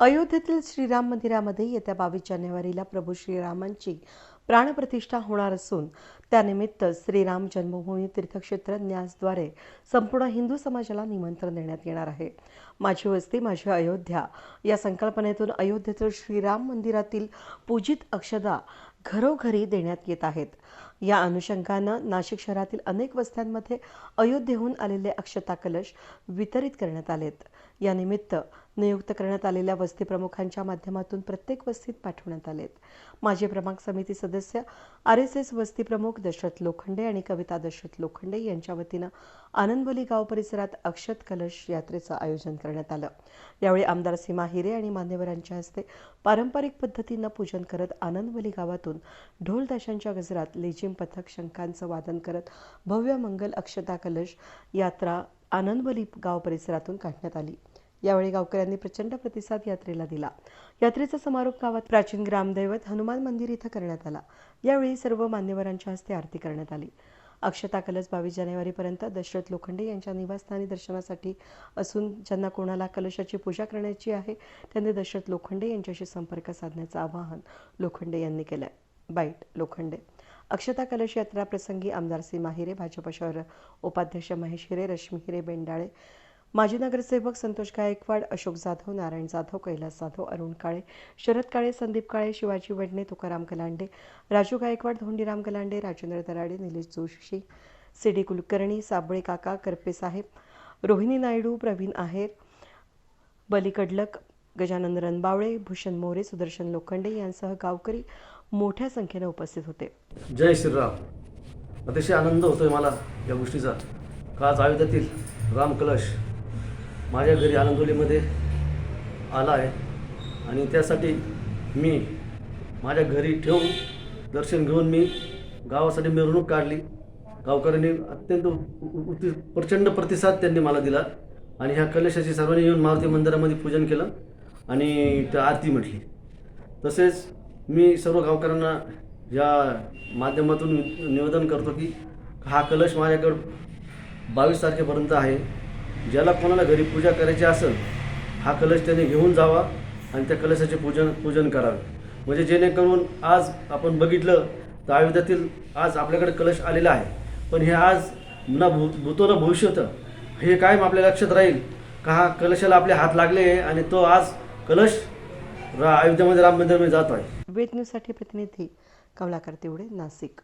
अयोध्येतील श्रीराम मंदिरामध्ये येत्या बावीस जानेवारीला प्रभू श्रीरामांची प्राणप्रतिष्ठा होणार असून त्यानिमित्त श्रीराम जन्मभूमी तीर्थक्षेत्र न्यासद्वारे संपूर्ण हिंदू समाजाला निमंत्रण देण्यात येणार आहे. माझी वस्ती माझी अयोध्या. या संकल्पनेतून अयोध्येतील श्रीराम मंदिरातील पूजित अक्षदा घरोघरी देण्यात येत आहेत. या अनुषंगानं नाशिक शहरातील अनेक वस्त्यांमध्ये अयोध्येहून आलेले अक्षता कलश वितरित करण्यात आलेत. यानिमित्त नियुक्त करण्यात आलेल्या वस्ती प्रमुखांच्या माध्यमातून प्रत्येक वस्तीत पाठवण्यात आलेत. माजी प्रभाग समिती सदस्य आर एस एस वस्ती प्रमुख दशरथ लोखंडे आणि कविता दशरथ लोखंडे यांच्या वतीनं आनंदवली गाव परिसरात अक्षत कलश यात्रेचं आयोजन करण्यात आलं. यावेळी आमदार सीमा हिरे आणि मान्यवरांच्या हस्ते पारंपरिक पद्धतीनं पूजन करत आनंदवली गावातून ढोल ताशांच्या गजरात लेझिम पथक शंखांचं वादन करत भव्य मंगल अक्षता कलश यात्रा आनंदवली गाव परिसरातून काढण्यात आली. यावेळी गावकऱ्यांनी प्रचंड प्रतिसाद यात्रेला दिला. यात्रेचा समारोप गावात प्राचीन ग्रामदैवत हनुमान मंदिर इथं करण्यात आला. यावेळी सर्व मान्यवरांच्या हस्ते आरती करण्यात आली. अक्षता कलश बावीस जानेवारीपर्यंत दशरथ लोखंडे यांच्या निवासस्थानी दर्शनासाठी असून ज्यांना कोणाला कलशाची पूजा करण्याची आहे त्यांनी दशरथ लोखंडे यांच्याशी संपर्क साधण्याचं आवाहन लोखंडे यांनी केलं बाईट लोखंडे. अक्षता कलश यात्रा प्रसंगी आमदार सीमा हिरे भाजप शहर उपाध्यक्ष महेश हिरे रश्मी हिरे बेंडाळे माजी नगरसेवक संतोष गायकवाड अशोक जाधव नारायण जाधव कैलास जाधव अरुण काळे शरद काळे संदीप काळे शिवाजी वडणे तुकाराम कलांडे राजू गायकवाड धोंडीराम कलांडे राजेंद्र दराडे निलेश जोशी सी डी कुलकर्णी साबळे काका करपे साहेब रोहिणी नायडू प्रवीण आहेर बली कडलक गजानंद रणबावळे भूषण मोरे सुदर्शन लोखंडे यांसह गावकरी मोठ्या संख्येने उपस्थित होते. जय श्रीराम. अतिशय आनंद होतोय मला या गोष्टीचा. का आज अयोध्यातील रामकलश माझ्या घरी आनंदोलीमध्ये आला आहे. आणि त्यासाठी मी माझ्या घरी ठेवून दर्शन घेऊन मी गावासाठी मिरवणूक काढली. गावकऱ्यांनी अत्यंत उ- उती- प्रचंड प्रतिसाद त्यांनी मला दिला. आणि ह्या कलशाची सर्वांनी येऊन मारुती मंदिरामध्ये पूजन केलं आणि त्या आरती म्हटली. तसेच मी सर्व गावकऱ्यांना या माध्यमातून निवेदन करतो की हा कलश माझ्याकडं बावीस तारखेपर्यंत आहे. ज्याला कोणाला घरी पूजा करायची असेल हा कलश त्याने घेऊन जावा आणि त्या कलशाचे पूजन पूजन करावे. म्हणजे जेणेकरून आज आपण बघितलं तर अयोध्यातील आज आपल्याकडे कलश आलेला आहे. पण हे आज ना भू भूतो ना भविष्यत हे कायम आपल्या लक्षात राहील का हा कलशाला आपले हात लागले आहे आणि तो आज कलश रा अयोध्येमध्ये राम मंदिरमध्ये जातो आहे वेद न्यूजसाठी प्रतिनिधी कमलाकर तिवडे नाशिक.